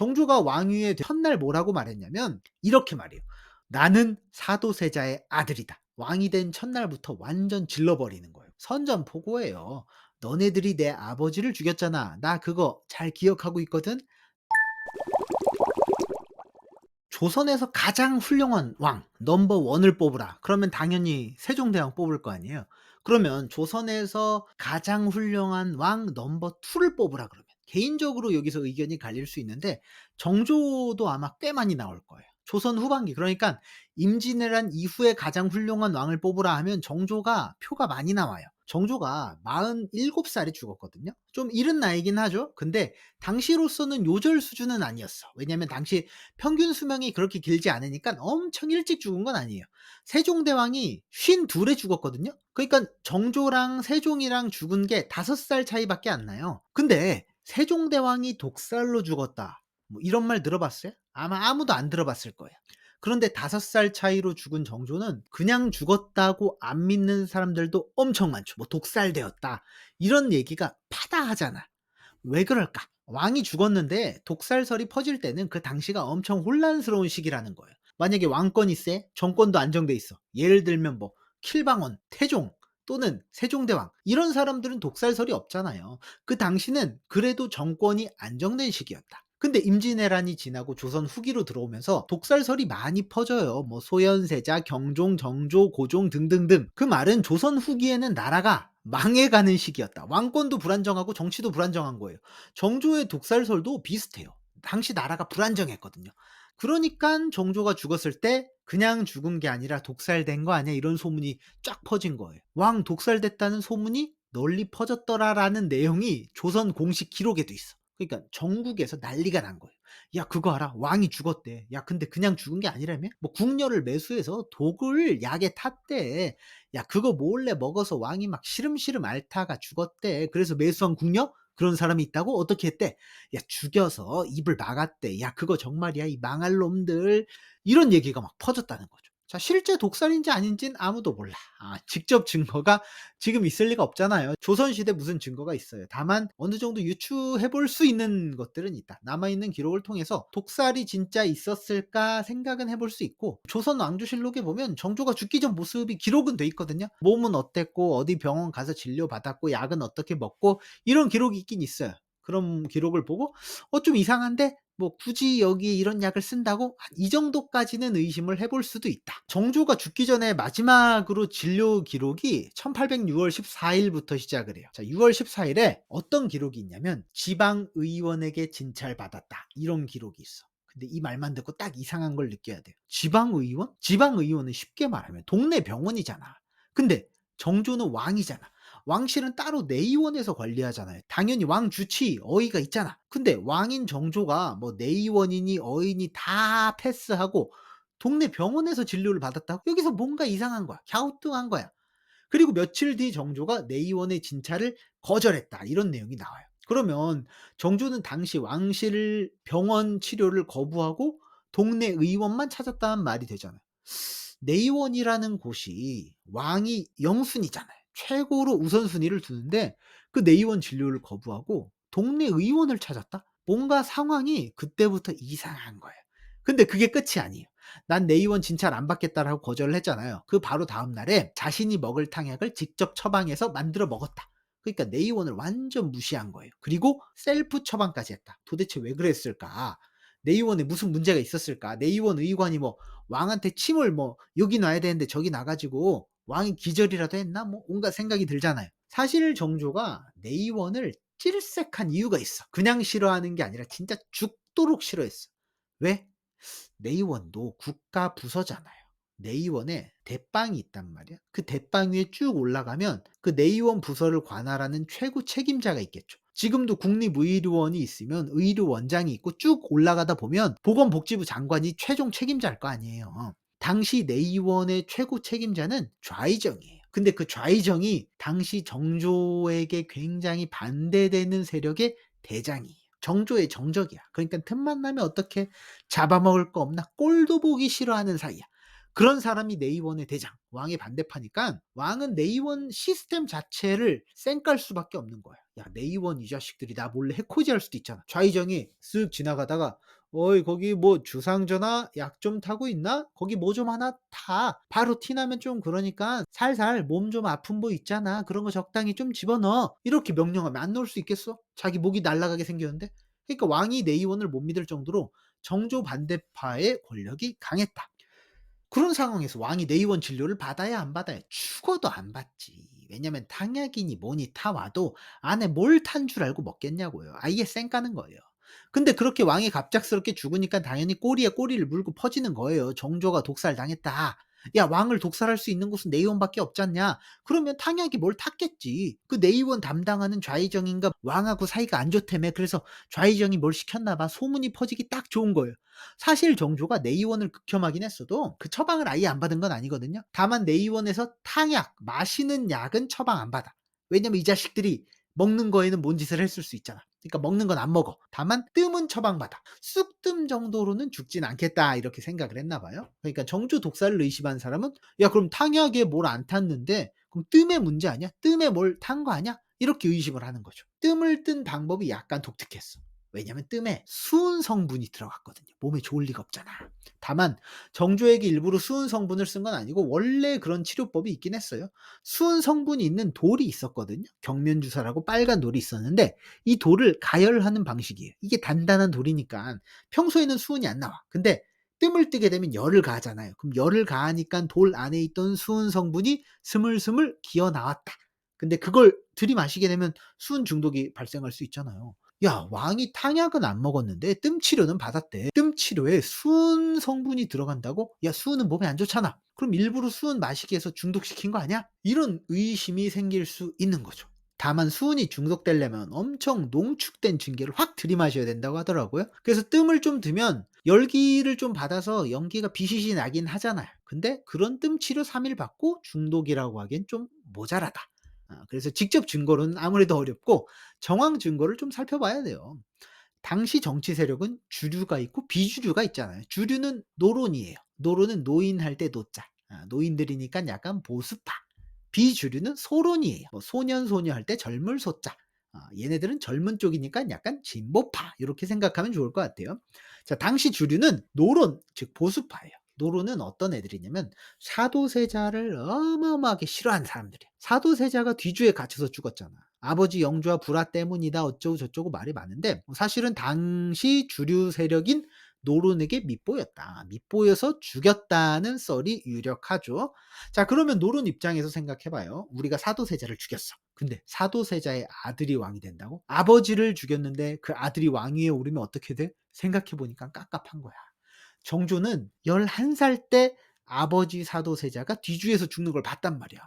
정조가 왕위에 첫날 뭐라고 말했냐면 이렇게 말해요. "나는 사도세자의 아들이다." 왕이 된 첫날부터 완전 질러버리는 거예요. 선전포고예요. "너네들이 내 아버지를 죽였잖아. 나 그거 잘 기억하고 있거든." 조선에서 가장 훌륭한 왕 넘버 원을 뽑으라. 그러면 당연히 세종대왕 뽑을 거 아니에요. 그러면 조선에서 가장 훌륭한 왕 넘버 2를 뽑으라 그러면 개인적으로 여기서 의견이 갈릴 수 있는데 정조도 아마 꽤 많이 나올 거예요. 조선 후반기 그러니까 임진왜란 이후에 가장 훌륭한 왕을 뽑으라 하면 정조가 표가 많이 나와요. 정조가 47살에 죽었거든요. 좀 이른 나이긴 하죠. 근데 당시로서는 요절 수준은 아니었어. 왜냐면 당시 평균 수명이 그렇게 길지 않으니까 엄청 일찍 죽은 건 아니에요. 세종대왕이 52에 죽었거든요. 그러니까 정조랑 세종이랑 죽은 게 5살 차이밖에 안 나요. 근데 세종대왕이 독살로 죽었다. 뭐 이런 말 들어봤어요? 아마 아무도 안 들어봤을 거예요. 그런데 5살 차이로 죽은 정조는 그냥 죽었다고 안 믿는 사람들도 엄청 많죠. 뭐 독살되었다. 이런 얘기가 파다하잖아. 왜 그럴까? 왕이 죽었는데 독살설이 퍼질 때는 그 당시가 엄청 혼란스러운 시기라는 거예요. 만약에 왕권이 세, 정권도 안정돼 있어. 예를 들면 뭐 킬방원, 태종 또는 세종대왕 이런 사람들은 독살설이 없잖아요. 그 당시는 그래도 정권이 안정된 시기였다. 근데 임진왜란이 지나고 조선 후기로 들어오면서 독살설이 많이 퍼져요. 뭐 소현세자, 경종, 정조, 고종 등등등. 그 말은 조선 후기에는 나라가 망해가는 시기였다. 왕권도 불안정하고 정치도 불안정한 거예요. 정조의 독살설도 비슷해요. 당시 나라가 불안정했거든요. 그러니까 정조가 죽었을 때 그냥 죽은 게 아니라 독살된 거 아니야 이런 소문이 쫙 퍼진 거예요. 왕 독살됐다는 소문이 널리 퍼졌더라라는 내용이 조선 공식 기록에도 있어. 그러니까 전국에서 난리가 난 거예요. "야 그거 알아? 왕이 죽었대." "야 근데 그냥 죽은 게 아니라며? 뭐 궁녀를 매수해서 독을 약에 탔대." "야 그거 몰래 먹어서 왕이 막 시름시름 앓다가 죽었대. 그래서 매수한 궁녀? 그런 사람이 있다고? 어떻게 했대?" "야 죽여서 입을 막았대." "야 그거 정말이야? 이 망할 놈들." 이런 얘기가 막 퍼졌다는 거죠. 자 실제 독살인지 아닌지는 아무도 몰라. 아 직접 증거가 지금 있을 리가 없잖아요. 조선시대 무슨 증거가 있어요. 다만 어느 정도 유추해 볼 수 있는 것들은 있다. 남아 있는 기록을 통해서 '독살이 진짜 있었을까?' 생각은 해볼 수 있고 조선 왕조실록에 보면 정조가 죽기 전 모습이 기록은 돼 있거든요. 몸은 어땠고 어디 병원 가서 진료받았고 약은 어떻게 먹고 이런 기록이 있긴 있어요. 그런 기록을 보고 '어 좀 이상한데?' 뭐 굳이 여기에 이런 약을 쓴다고? 한이 정도까지는 의심을 해볼 수도 있다. 정조가 죽기 전에 마지막으로 진료 기록이 1800 6월 14 일부터 시작을 해요. 자 6월 14 일에 어떤 기록이 있냐면 "지방 의원에게 진찰받았다." 이런 기록이 있어. 근데 이 말만 듣고 딱 이상한 걸 느껴야 돼요. 지방의원? 지방의원은 쉽게 말하면 동네 병원이잖아. 근데 정조는 왕이잖아. 왕실은 따로 내의원에서 관리하잖아요. 당연히 왕 주치 어의가 있잖아. 근데 왕인 정조가 뭐 내의원이니 어이니 다 패스하고 동네 병원에서 진료를 받았다고? 여기서 뭔가 이상한 거야. 갸우뚱한 거야. 그리고 며칠 뒤 정조가 내의원의 진찰을 거절했다. 이런 내용이 나와요. 그러면 정조는 당시 왕실 병원 치료를 거부하고 동네 의원만 찾았다는 말이 되잖아요. 내의원이라는 곳이 왕이 영순이잖아요. 최고로 우선순위를 두는데 그 내의원 진료를 거부하고 동네 의원을 찾았다? 뭔가 상황이 그때부터 이상한 거예요. 근데 그게 끝이 아니에요. "난 내의원 진찰 안 받겠다."라고 거절을 했잖아요. 그 바로 다음 날에 자신이 먹을 탕약을 직접 처방해서 만들어 먹었다. 그러니까 내의원을 완전 무시한 거예요. 그리고 셀프 처방까지 했다. 도대체 왜 그랬을까? 내의원에 무슨 문제가 있었을까? 내의원 의관이 뭐 왕한테 침을 뭐 여기 놔야 되는데 저기 놔 가지고 왕이 기절이라도 했나? 뭐 온갖 생각이 들잖아요. 사실 정조가 내의원을 질색한 이유가 있어. 그냥 싫어하는 게 아니라 진짜 죽도록 싫어했어. 왜? 내의원도 국가 부서잖아요. 내의원에 대빵이 있단 말이야. 그 대빵 위에 쭉 올라가면 그 내의원 부서를 관할하는 최고 책임자가 있겠죠. 지금도 국립의료원이 있으면 의료원장이 있고 쭉 올라가다 보면 보건복지부 장관이 최종 책임자일 거 아니에요. 당시 내의원의 최고 책임자는 좌의정이에요. 근데 그 좌의정이 당시 정조에게 굉장히 반대되는 세력의 대장이에요. 정조의 정적이야. 그러니까 틈만 나면 어떻게 잡아먹을 거 없나 꼴도 보기 싫어하는 사이야. 그런 사람이 내의원의 대장, 왕의 반대파니까 왕은 내의원 시스템 자체를 쌩깔 수밖에 없는 거야. 야 내의원 이 자식들이 나 몰래 해코지할 수도 있잖아. 좌의정이 쓱 지나가다가 "어이 거기 뭐 주상전화 약 좀 타고 있나? 거기 뭐 좀 하나 타. 바로 티 나면 좀 그러니까 살살 몸 좀 아픈 거 있잖아. 그런 거 적당히 좀 집어넣어." 이렇게 명령하면 안 넣을 수 있겠어? 자기 목이 날아가게 생겼는데. 그러니까 왕이 내의원을 못 믿을 정도로 정조 반대파의 권력이 강했다. 그런 상황에서 왕이 내의원 진료를 받아야 안 받아야? 죽어도 안 받지. 왜냐면 당약이니 뭐니 타 와도 안에 뭘 탄 줄 알고 먹겠냐고요. 아예 쌩 까는 거예요. 근데 그렇게 왕이 갑작스럽게 죽으니까 당연히 꼬리에 꼬리를 물고 퍼지는 거예요. 정조가 독살 당했다. 야 왕을 독살할 수 있는 곳은 내의원밖에 없지 않냐? 그러면 탕약이 뭘 탔겠지. 그 내의원 담당하는 좌의정인가 왕하고 사이가 안 좋다며 그래서 좌의정이 뭘 시켰나 봐. 소문이 퍼지기 딱 좋은 거예요. 사실 정조가 내의원을 극혐하긴 했어도 그 처방을 아예 안 받은 건 아니거든요. 다만 내의원에서 탕약, 마시는 약은 처방 안 받아. 왜냐면 이 자식들이 먹는 거에는 뭔 짓을 했을 수 있잖아. 그러니까 먹는 건 안 먹어. 다만 뜸은 처방받아. 쑥뜸 정도로는 죽진 않겠다 이렇게 생각을 했나 봐요. 그러니까 정조 독살을 의심한 사람은 야 그럼 탕약에 뭘 안 탔는데 그럼 뜸의 문제 아니야? 뜸에 뭘 탄 거 아니야? 이렇게 의심을 하는 거죠. 뜸을 뜬 방법이 약간 독특했어. 왜냐면 뜸에 수은 성분이 들어갔거든요. 몸에 좋을 리가 없잖아. 다만 정조에게 일부러 수은 성분을 쓴 건 아니고 원래 그런 치료법이 있긴 했어요. 수은 성분이 있는 돌이 있었거든요. 경면주사라고 빨간 돌이 있었는데 이 돌을 가열하는 방식이에요. 이게 단단한 돌이니까 평소에는 수은이 안 나와. 근데 뜸을 뜨게 되면 열을 가하잖아요. 그럼 열을 가하니까 돌 안에 있던 수은 성분이 스물스물 기어 나왔다. 근데 그걸 들이마시게 되면 수은 중독이 발생할 수 있잖아요. 야, 왕이 탕약은 안 먹었는데 뜸 치료는 받았대. 뜸 치료에 수은 성분이 들어간다고? 야, 수은은 몸에 안 좋잖아. 그럼 일부러 수은 마시게 해서 중독시킨 거 아니야? 이런 의심이 생길 수 있는 거죠. 다만 수은이 중독되려면 엄청 농축된 징계를 확 들이마셔야 된다고 하더라고요. 그래서 뜸을 좀 드면 열기를 좀 받아서 연기가 비시시 나긴 하잖아요. 근데 그런 뜸 치료 3일 받고 중독이라고 하기엔 좀 모자라다. 아, 그래서 직접 증거로는 아무래도 어렵고 정황 증거를 좀 살펴봐야 돼요. 당시 정치 세력은 주류가 있고 비주류가 있잖아요. 주류는 노론이에요. 노론은 노인할 때 노자. 아, 노인들이니까 약간 보수파. 비주류는 소론이에요. 뭐 소년 소녀 할 때 젊을 소자. 아, 얘네들은 젊은 쪽이니까 약간 진보파 이렇게 생각하면 좋을 것 같아요. 자, 당시 주류는 노론 즉 보수파예요. 노론은 어떤 애들이냐면 사도세자를 어마어마하게 싫어하는 사람들이야. 사도세자가 뒤주에 갇혀서 죽었잖아. 아버지 영주와 불화 때문이다 어쩌고 저쩌고 말이 많은데 사실은 당시 주류 세력인 노론에게 밉보였다. 밉보여서 죽였다는 썰이 유력하죠. 자, 그러면 노론 입장에서 생각해봐요. 우리가 사도세자를 죽였어. 근데 사도세자의 아들이 왕이 된다고? 아버지를 죽였는데 그 아들이 왕위에 오르면 어떻게 돼? 생각해보니까 깝깝한 거야. 정조는 11살 때 아버지 사도세자가 뒤주에서 죽는 걸 봤단 말이야.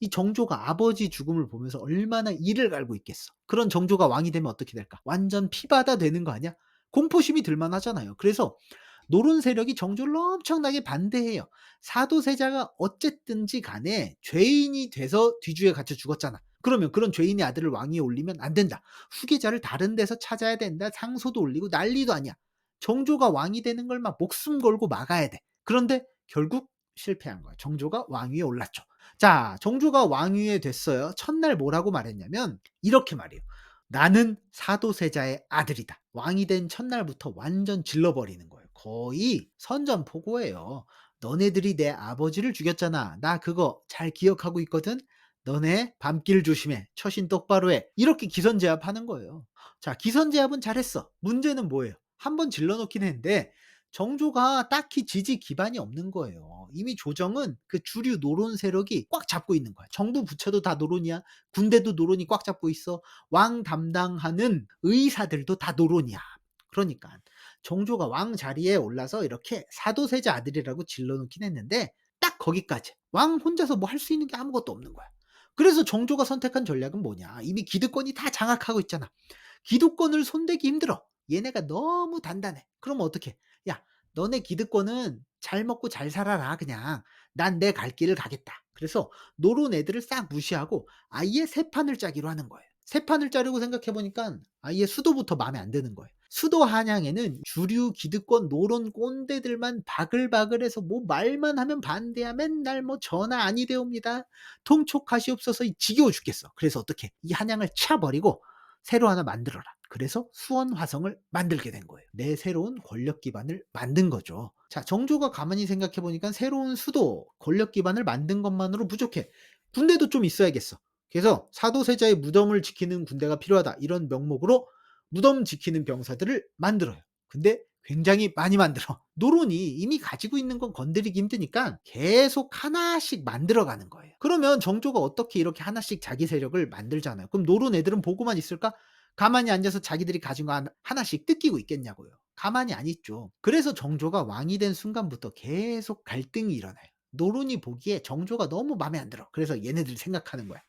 이 정조가 아버지 죽음을 보면서 얼마나 이를 갈고 있겠어. 그런 정조가 왕이 되면 어떻게 될까? 완전 피바다 되는 거 아니야? 공포심이 들만 하잖아요. 그래서 노론 세력이 정조를 엄청나게 반대해요. 사도세자가 어쨌든지 간에 죄인이 돼서 뒤주에 갇혀 죽었잖아. 그러면 그런 죄인의 아들을 왕위에 올리면 안 된다. 후계자를 다른 데서 찾아야 된다. 상소도 올리고 난리도 아니야. 정조가 왕이 되는 걸 막 목숨 걸고 막아야 돼. 그런데 결국 실패한 거야. 정조가 왕위에 올랐죠. 자, 정조가 왕위에 됐어요. 첫날 뭐라고 말했냐면 이렇게 말해요. 나는 사도세자의 아들이다. 왕이 된 첫날부터 완전 질러버리는 거예요. 거의 선전포고예요. 너네들이 내 아버지를 죽였잖아. 나 그거 잘 기억하고 있거든. 너네 밤길 조심해. 처신 똑바로 해. 이렇게 기선제압하는 거예요. 자, 기선제압은 잘했어. 문제는 뭐예요? 한 번 질러놓긴 했는데 정조가 딱히 지지 기반이 없는 거예요. 이미 조정은 그 주류 노론 세력이 꽉 잡고 있는 거야. 정부 부처도 다 노론이야. 군대도 노론이 꽉 잡고 있어. 왕 담당하는 의사들도 다 노론이야. 그러니까 정조가 왕 자리에 올라서 이렇게 사도세자 아들이라고 질러놓긴 했는데 딱 거기까지. 왕 혼자서 뭐 할 수 있는 게 아무것도 없는 거야. 그래서 정조가 선택한 전략은 뭐냐? 이미 기득권이 다 장악하고 있잖아. 기득권을 손대기 힘들어. 얘네가 너무 단단해. 그럼 어떻게? 야, 너네 기득권은 잘 먹고 잘 살아라. 그냥 난 내 갈 길을 가겠다. 그래서 노론 애들을 싹 무시하고 아예 새 판을 짜기로 하는 거예요. 새 판을 짜려고 생각해 보니까 아예 수도부터 마음에 안 드는 거예요. 수도 한양에는 주류 기득권 노론 꼰대들만 바글바글해서 뭐 말만 하면 반대야 맨날 뭐 전하 아니 되옵니다. 통촉하시옵소서 이 지겨워 죽겠어. 그래서 어떻게 이 한양을 차 버리고 새로 하나 만들어라. 그래서 수원 화성을 만들게 된 거예요. 내 새로운 권력 기반을 만든 거죠. 자, 정조가 가만히 생각해 보니까 새로운 수도, 권력 기반을 만든 것만으로 부족해. 군대도 좀 있어야겠어. 그래서 사도세자의 무덤을 지키는 군대가 필요하다. 이런 명목으로 무덤 지키는 병사들을 만들어요. 근데 굉장히 많이 만들어. 노론이 이미 가지고 있는 건 건드리기 힘드니까 계속 하나씩 만들어 가는 거예요. 그러면 정조가 어떻게 이렇게 하나씩 자기 세력을 만들잖아요. 그럼 노론 애들은 보고만 있을까? 가만히 앉아서 자기들이 가진 거 하나 하나씩 뜯기고 있겠냐고요. 가만히 안 있죠. 그래서 정조가 왕이 된 순간부터 계속 갈등이 일어나요. 노론이 보기에 정조가 너무 맘에 안 들어. 그래서 얘네들이 생각하는 거야.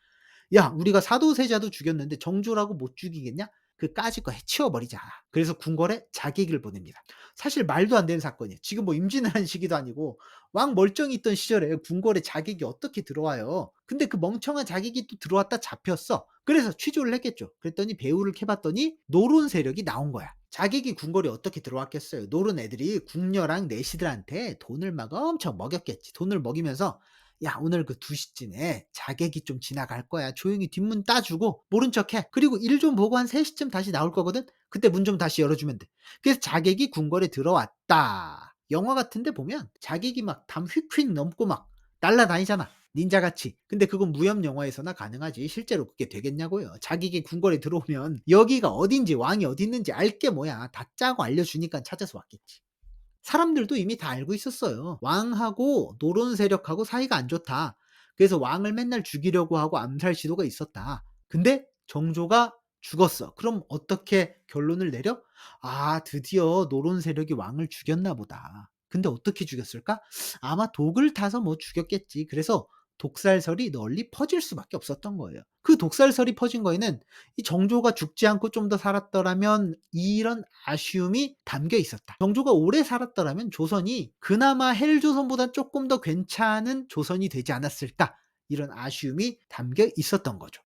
"야 우리가 사도세자도 죽였는데 정조라고 못 죽이겠냐? 그 까짓 거 해치워 버리자." 그래서 궁궐에 자객을 보냅니다. 사실 말도 안 되는 사건이에요. 지금 뭐 임진왜란 시기도 아니고 왕 멀쩡히 있던 시절에 궁궐에 자객이 어떻게 들어와요. 근데 그 멍청한 자객이 또 들어왔다 잡혔어. 그래서 취조를 했겠죠. 그랬더니 배후를 캐봤더니 노론 세력이 나온 거야. 자객이 궁궐에 어떻게 들어왔겠어요. 노론 애들이 궁녀랑 내시들한테 돈을 막 엄청 먹였겠지. 돈을 먹이면서 " 야 오늘 그 2 시쯤에 자객이 좀 지나갈 거야. 조용히 뒷문 따주고 모른 척해. 그리고 일 좀 보고 한 3 시쯤 다시 나올 거거든. 그때 문 좀 다시 열어주면 돼." 그래서 자객이 궁궐에 들어왔다. 영화 같은 데 보면 자객이 막 담 휙휙 넘고 막 날아다니잖아, 닌자같이. 근데 그건 무협 영화에서나 가능하지 실제로 그게 되겠냐고요. 자객이 궁궐에 들어오면 여기가 어딘지 왕이 어디 있는지 알게 뭐야. 다 짜고 알려주니까 찾아서 왔겠지. 사람들도 이미 다 알고 있었어요. 왕하고 노론 세력하고 사이가 안 좋다. 그래서 왕을 맨날 죽이려고 하고 암살 시도가 있었다. 근데 정조가 죽었어. 그럼 어떻게 결론을 내려? '아 드디어 노론 세력이 왕을 죽였나 보다.' 근데 어떻게 죽였을까? 아마 독을 타서 뭐 죽였겠지. 그래서 독살설이 널리 퍼질 수밖에 없었던 거예요. 그 독살설이 퍼진 거에는 이 '정조가 죽지 않고 좀 더 살았더라면' 이런 아쉬움이 담겨 있었다. '정조가 오래 살았더라면 조선이 그나마 헬조선보다 쪼끔 더 괜찮은 조선이 되지 않았을까.' 이런 아쉬움이 담겨 있었던 거죠.